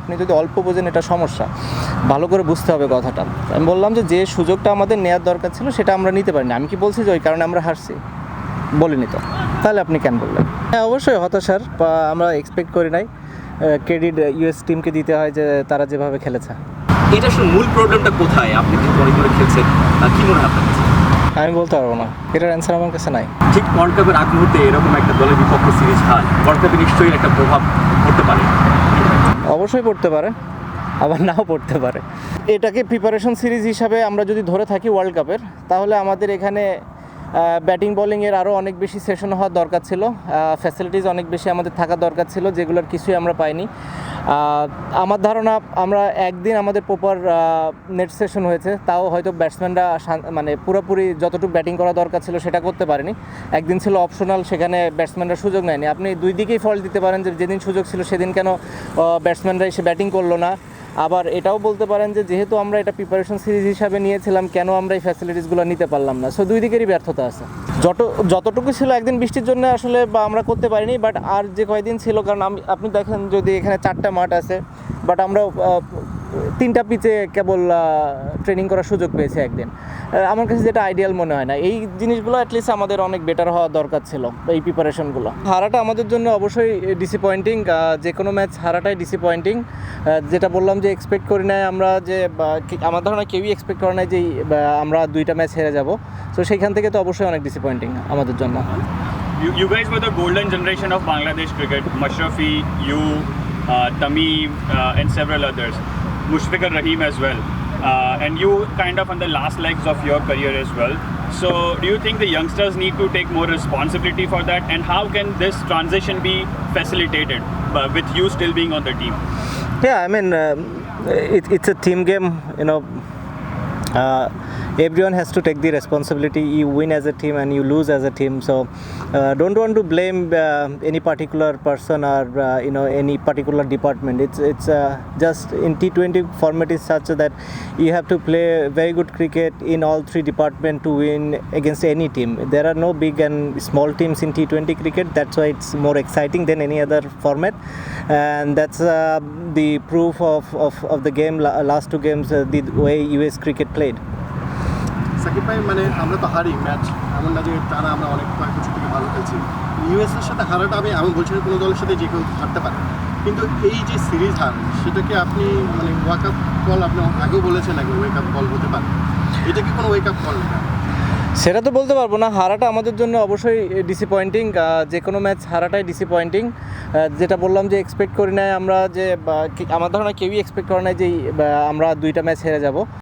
আপনি যদি অল্প বোঝেন এটা সমস্যা। ভালো করে বুঝতে হবে কথাটা। আমি বললাম যে যে সুযোগটা আমাদের নেওয়ার দরকার ছিল সেটা আমরা নিতে পারিনি। আমি কি বলছি যে ওই কারণে আমরা হারছি? বলিনি তো। তাহলে আপনি কেন বললেন? হ্যাঁ অবশ্যই হতাশার বা আমরা এক্সপেক্ট করি নাই। ক্রেডিট ইউএস টিমকে দিতে হয় যে তারা যেভাবে খেলেছে। এটা আসলে মূল প্রবলেমটা কোথায়? আপনি কি মনে করে খেলছেন? কি মনে হয় আমি বলতে পারব না। এটার অ্যান্সার আমার কাছে নাই। ঠিক ওয়ার্ল্ড কাপের আগ মুহূর্তে এরকম একটা দলের বিপক্ষে সিরিজ হয়। ওয়ার্ল্ড কাপে নিশ্চয়ই একটা প্রভাব পড়তে পারে। অবশ্যই পড়তে পারে, আবার নাও পড়তে পারে। এটাকে প্রিপারেশন সিরিজ হিসাবে আমরা যদি ধরে থাকি ওয়ার্ল্ড কাপের তাহলে আমাদের এখানে ব্যাটিং বলিংয়ের আরও অনেক বেশি সেশন হওয়ার দরকার ছিল। ফ্যাসিলিটিস অনেক বেশি আমাদের থাকা দরকার ছিল, যেগুলোর কিছুই আমরা পাইনি। আমার ধারণা আমরা একদিন আমাদের প্রপার নেট সেশন হয়েছে। তাও হয়তো ব্যাটসম্যানরা মানে পুরোপুরি যতটুকু ব্যাটিং করা দরকার ছিল সেটা করতে পারেনি। একদিন ছিল অপশনাল সেখানে ব্যাটসম্যানরা সুযোগ নেয়নি। আপনি দুই দিকেই ফল দিতে পারেন যে যেদিন সুযোগ ছিল সেদিন কেন ব্যাটসম্যানরা এসে ব্যাটিং করল না। আবার এটাও বলতে পারেন যে যেহেতু আমরা এটা প্রিপারেশন সিরিজ হিসাবে নিয়েছিলাম, কেন আমরা এই ফ্যাসিলিটিসগুলো নিতে পারলাম না? সো দুই দিকেরই ব্যর্থতা আছে। যত, যতটুকু ছিল একদিন বৃষ্টির জন্য আসলে বা আমরা করতে পারিনি বাট আর যে কয়দিন ছিল, কারণ আমি, আপনি দেখেন যদি এখানে চারটা মাঠ আছে বাট আমরা তিনটা পিচে কেবল ট্রেনিং করার সুযোগ পেয়েছি একদিন। আমার কাছে যেটা আইডিয়াল মনে হয় না এই জিনিসগুলো অ্যাটলিস্ট আমাদের অনেক বেটার হওয়া দরকার ছিল এই প্রিপারেশনগুলো হারাটা আমাদের জন্য অবশ্যই ডিসঅ্যাপয়েন্টিং যে কোনো ম্যাচ হারাটাই ডিসঅ্যাপয়েন্টিং যেটা বললাম যে এক্সপেক্ট করি নাই আমরা যে আমার ধারণা কেউই এক্সপেক্ট করে নাই যে আমরা দুইটা ম্যাচ হেরে যাব তো সেইখান থেকে তো অবশ্যই অনেক ডিসঅ্যাপয়েন্টিং আমাদের জন্য You, you guys were the golden generation of Bangladesh cricket. Mashrafi, you, uh, Tamim, uh, and several others. Mushfiqur Rahim as well. Uh, and you kind of on the last legs of your career as well. So, do you think the youngsters need to take more responsibility for that? And how can this transition be facilitated uh, with you still being on the team? Yeah, I mean, um, it, it's a team game, you know. Everyone has to take the responsibility. You win as a team and you lose as a team. So, uh, don't want to blame uh, any particular person or uh, you know any particular department. It's it's uh, just in T20 format is such that you have to play very good cricket in all three departments to win against any team. There are no big and small teams in T20 cricket. That's why it's more exciting than any other format, and that's uh, the proof of, of, of the game last two games uh, the way US cricket played. Shakib ভাই মানে আমরা তো হারি match এমন না যে তারা আমরা অনেক কয়েক বছর থেকে ভালো খেলছি। ইউএস এর সাথে হারাটা আমি আমি বলছি কোনো দলের সাথে যে কেউ হারতে পারে। কিন্তু এই যে সিরিজ হার, সেটাকে আপনি মানে ওয়াক আপ কল আপনি আগেও বলেছেন আগে ওয়েক আপ কল হতে পারে। এটা কি কোনো ওয়েক আপ কল না? সেটা তো বলতে পারব না, হারাটা আমাদের জন্য অবশ্যই ডিসঅ্যাপয়েন্টিং যে কোনো ম্যাচ হারাটাই ডিসঅ্যাপয়েন্টিং যেটা বললাম যে এক্সপেক্ট করি নাই আমরা যে আমার ধারণা কেউই এক্সপেক্ট করে নাই যে আমরা দুইটা ম্যাচ হেরে যাব।